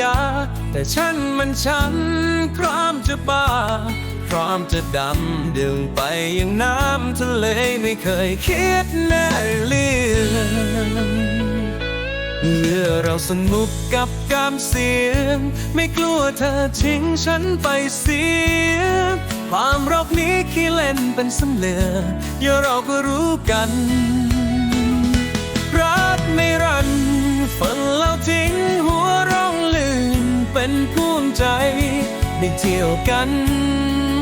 ยา แต่ฉันมันฉันพร้อมจะบ้า พร้อมจะดำดึงไปอย่างน้ำทะเลไม่เคยคิดแน่เลือนเมื่อเราสนุกกับการเสียง ไม่กลัวเธอทิ้งฉันไปเสีย ความรักนี้ขี้เล่นเป็นสำเลืออย่าเราก็รู้กัน เป็นภูมิใจ ได้เที่ยวกัน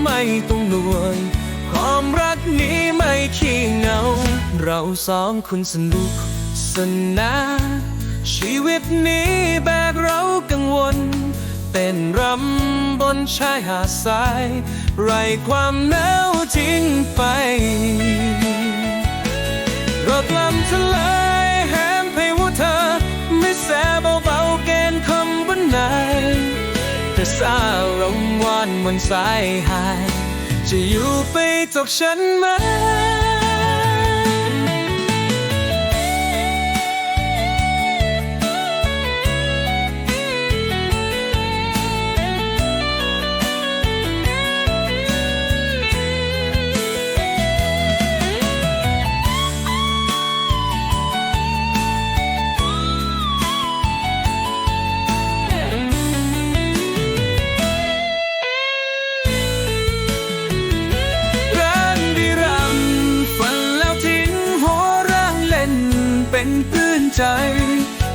ไม่ต้องหน่วย ความรักนี้ไม่ขี้เหงา เราสองคนสนุกสนานชีวิตนี้แบกเรากังวลเต้นรำบนชายหาดทราย ไรความหนาวทิ้งไปรถลำทะเลแหมเพว่าเธอไม่แสบเบา สาลมวานบนสายหายจะอยู่ไปจบฉันไหม ใจ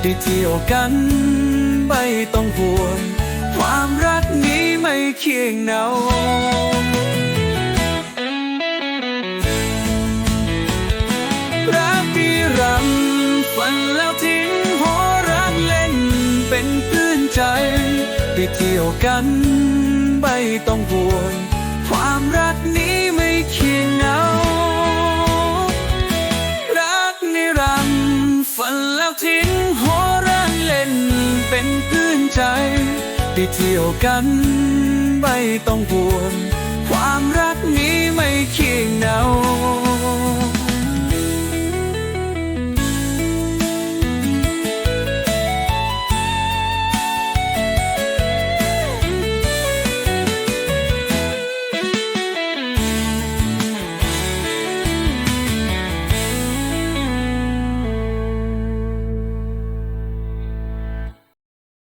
ได้เที่ยวกัน ไม่ต้องห่วงความรักนี้ไม่เคียงเหนารักดีรันฝันแล้วทิ้งหัวรักเล่นเป็นเพื่อนใจ ได้เที่ยวกันไม่ต้องห่วงความรักนี้ไม่เคียงเงา เป็นเพื่อนใจไปเที่ยวกัน ไม่ต้องห่วง ความรักนี้ไม่เคียง